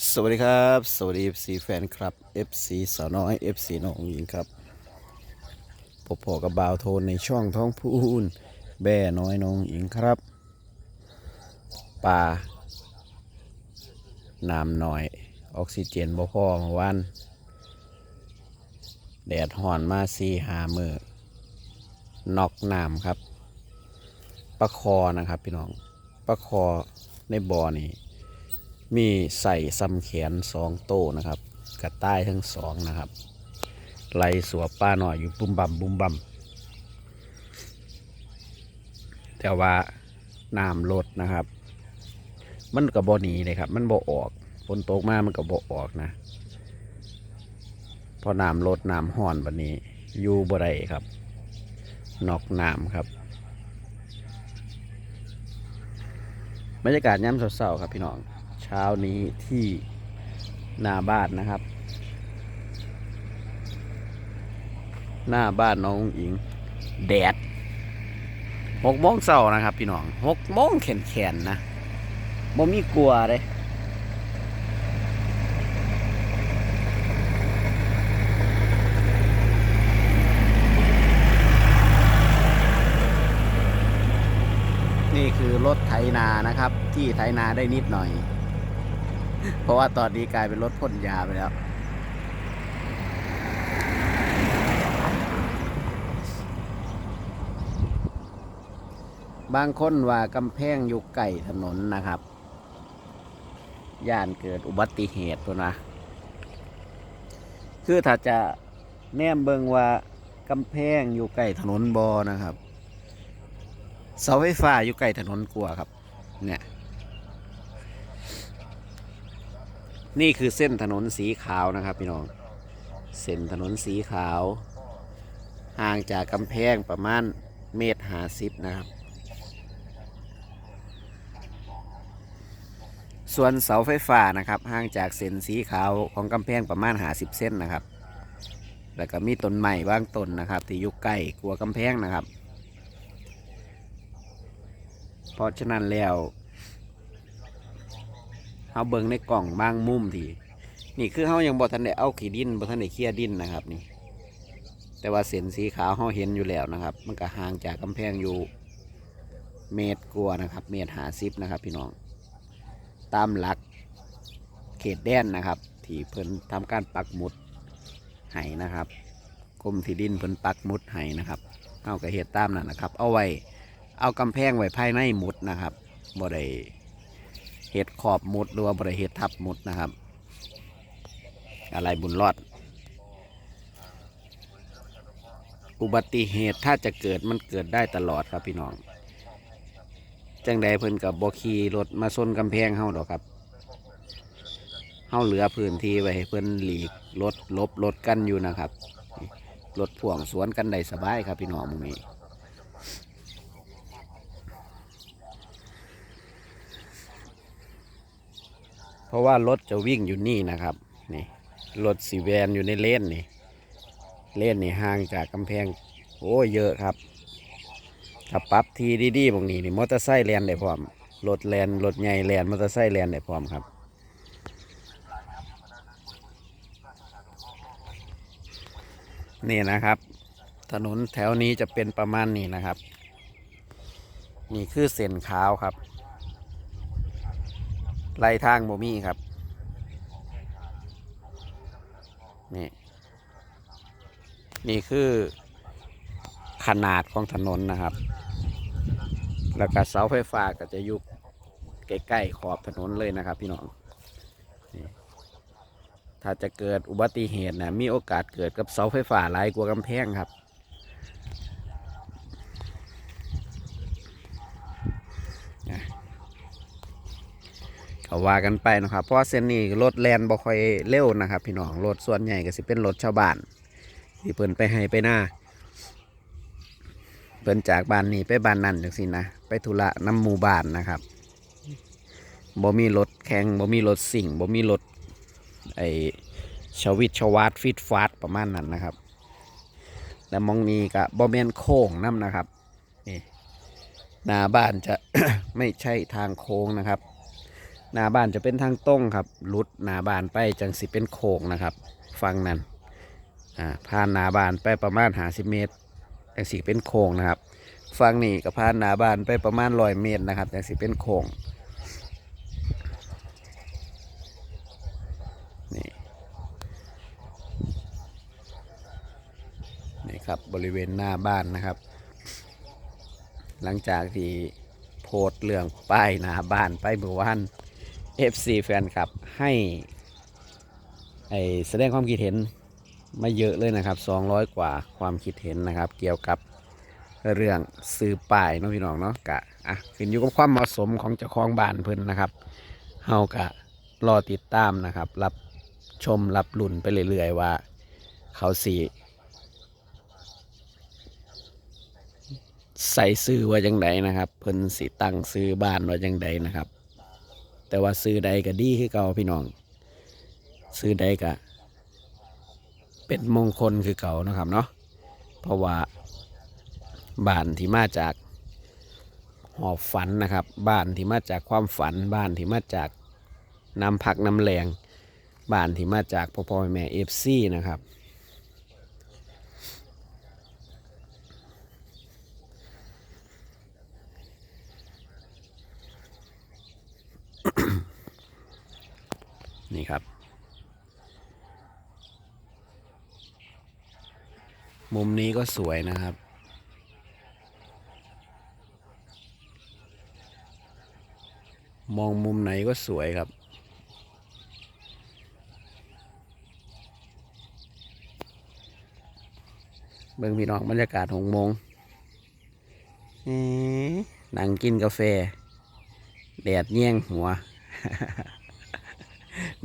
สวัสดีครับ สวัสดี FC แฟนครับ FC สาวน้อย FC น้องหญิงครับพบพอกับบาวโทนในช่องท้องพูนแบ่น้อยน้องหญิงครับป่าน้ำหน่อย ออกซิเจนบ่พอเมื่อวานแดดห่อนมาสี่หามือนอกน้ำครับปลาคอนะครับพี่น้องปลาคอในบ่อนี่ มีใส่ซ้ำแขนสองโต้นะครับกระต้ายทั้งสองนะครับไล่สัวป้าหน่อยอยู่บุ้มบั่มบุ้มบั่มแต่ว่าน้ำลดนะครับ มันกับบหนีเลยครับ มันบ่ออกฝนตกมามันกับ่ออกนะพอน้ำลดน้ำห่อนบบนี้อยู่บ่ได้ครับนอกน้ำครับบรรยากาศย้ำเศร้าๆครับพี่น้อง ช้านี้ที่หน้าบ้านนะครับ หน้าบ้านน้องอิงแดดหกโมงเช้านะครับ พี่น้องหกโมงแขนแขนนะบ่มีกลัวเลยนี่คือรถไถนานะครับ ที่ไถนาได้นิดหน่อย เพราะว่าตอนนี้กลายเป็นรถพ่นยาไปแล้ว บางคนว่ากำแพงอยู่ไก่ถนนนะครับ ย่านเกิดอุบัติเหตุตัวนะ คือถ้าจะแนมเบิงว่ากำแพงอยู่ไก่ถนนบอนะครับเสาไฟฟ้าอยู่ไก่ถนนกลัวครับ เนี่ย นี่คือเส้นถนนสีขาวนะครับพี่น้อง เส้นถนนสีขาว ห่างจากกำแพงประมาณเมตรหาสิบนะครับ ส่วนเสาไฟฟ้านะครับ ห่างจากเส้นสีขาวของกำแพงประมาณหาสิบเส้นนะครับ แล้วก็มีต้นไม้บางต้นนะครับ ที่อยู่ใกล้กลัวกำแพงนะครับ เพราะฉะนั้นแล้ว เฮาเบิ่งในกล่องบางมุมทีนี่คือเฮายังบ่ทันได้เอาขี้ดินบ่ทันได้เคลียดินนะครับ นี่ แต่ว่าเส้นสีขาวเฮาเห็นอยู่แล้วนะครับ มันก็ห่างจากกำแพงอยู่ เมตรกว่านะครับ เมตรหาสิบนะครับ พี่น้อง ตามหลักเขตแดนนะครับ ที่เพิ่นทำการปักหมุดไห้นะครับกรมที่ดินเพิ่นปักหมุดไห้นะครับเอากระเฮ็ดตามนั่นนะครับ เอาไว้ เอากำแพงไว้ภายในหมุดนะครับบ่ได้ เห็ดขอบมุดหรือว่าบริเห็ดทับมุดนะครับ อะไรบุญรอด อุบัติเหตุถ้าจะเกิดมันเกิดได้ตลอดครับพี่น้องจังใดเพิ่นกับบอขี่รถมาซนกำแพงเฮาดอกครับเฮาเหลือพื้นที่ไว้เพิ่นหลีกรถลบรถกันอยู่นะครับรถพ่วงสวนกันได้สบายครับพี่น้องมึงนี้ เพราะว่ารถจะวิ่งอยู่นี่นะครับนี่รถสีแวนอยู่ในเลนนี่เลนนี่ห่างจากกำแพงโอ้เยอะครับถ้าปรับทีดีๆบางนี้นี่มอเตอร์ไซค์แลนได้พร้อมรถแลนรถใหญ่แลนมอเตอร์ไซค์แลนได้พร้อมครับนี่นะครับ ถนนแถวนี้จะเป็นประมาณนี้นะครับ นี่คือเส้นขาวครับ ไล่ทางบ่มีครับ นี่ นี่คือขนาดของถนนนะครับ แล้วก็เสาไฟฟ้าก็จะอยู่ใกล้ๆขอบถนนเลยนะครับ พี่น้องถ้าจะเกิดอุบัติเหตุนะมีโอกาสเกิดกับเสาไฟฟ้าหลายกว่ากำแพงครับ ก็ว่ากันไปนะครับเพราะเส้นนี้รถแลนบ่ค่อยเร็วนะครับ พี่น้องรถส่วนใหญ่ก็สิเป็นรถชาวบ้านที่เพิ่นไปให้ไปหน้าเพิ่นจากบ้านนี้ไปบ้านนั่นจังสินะไปธุระน้ำหมู่บ้านนะครับบ่มีรถแข่งบ่มีรถสิ่งบ่มีรถไอชวิตชวาดฟิตฟาดประมาณนั้นนะครับ และมองนี้ก็บ่แม่นโค้งน้ำนะครับนี่หน้าบ้านจะ ไม่ใช่ทางโค้งนะครับ หน้าบ้านจะเป็นทางตรงครับลุดหน้าบ้านไปจังสิเป็นโค้งนะครับฟังนั้นอ่าผ่านหน้าบ้านไปประมาณหาสิเมตรจังสิเป็นโค้งนะครับฟังนี่ก็ผ่านหน้าบ้านไปประมาณร้อยเมตรนะครับจังสิเป็นโค้งนี่นี่ครับบริเวณหน้าบ้านนะครับ หลังจากที่โพสเรื่องป้ายหน้าบ้านไปเมื่อวาน FC แฟนคลับให้ไอแสดงความคิดเห็นมาเยอะเลยนะครับ 200 กว่าความคิดเห็นนะครับ เกี่ยวกับเรื่องซื้อป้ายเนาะพี่น้องเนาะกะอะขึ้นอยู่กับความเหมาะสมของเจ้าของบ้านเพิ่นนะครับเฮากะรอติดตามนะครับ รับชมรับลุ่นไปเรื่อยๆว่า เขาสีใส่ซื้อว่าจังไดนะครับ เพิ่นสิตั้งซื้อบ้านว่าจังไดนะครับ แต่ว่าซื้อใดก็ดีคือเก่าพี่น้อง ซื้อใดก็เป็นมงคลคือเก่านะครับเนาะเพราะว่าบ้านที่มาจากหอบฝันนะครับ บ้านที่มาจากความฝัน บ้านที่มาจากน้ำพักน้ำแรงบ้านที่มาจากพ่อพ่อแม่เอฟซีนะครับ นี่ครับ มุมนี้ก็สวยนะครับมองมุมไหนก็สวยครับ เบิ่งพี่น้องบรรยากาศหงมงเอ๊ะนั่งกินกาแฟ แดดแย่งหัว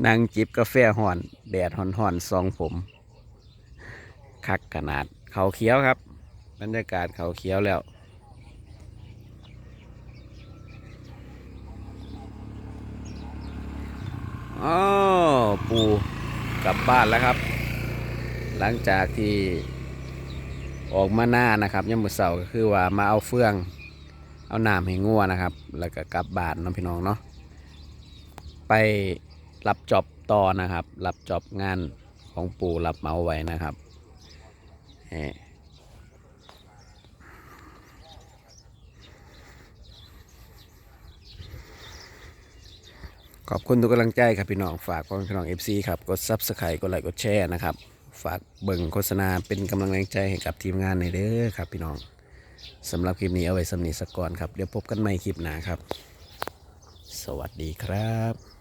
นั่งจิบกาแฟห่อน แดดห่อนห่อนๆซองผม คักขนาดเขาเขียวครับ บรรยากาศเขาเขียวแล้วอ๋อปูกลับบ้านแล้วครับ หลังจากที่ออกมาหน้านะครับยามมื้อเสาร์ก็คือว่ามาเอาเฟือง เอาน้ำให้งัวนะครับ แล้วก็กลับบ้านน้องพี่น้องเนาะไป รับจอบต่อนะครับ รับจอบงานของปู่รับเมาไว้นะครับขอบคุณทุกกำลังใจครับพี่น้องฝากพี่น้อง FC ครับกด Subscribe กดไลค์กดแชร์นะครับ ฝากเบิ่งโฆษณาเป็นกำลังแรงใจให้กับทีมงานในเด้อครับพี่น้องสำหรับคลิปนี้เอาไว้สำนีสักก่อนครับ เดี๋ยวพบกันใหม่คลิปหน้าครับ สวัสดีครับ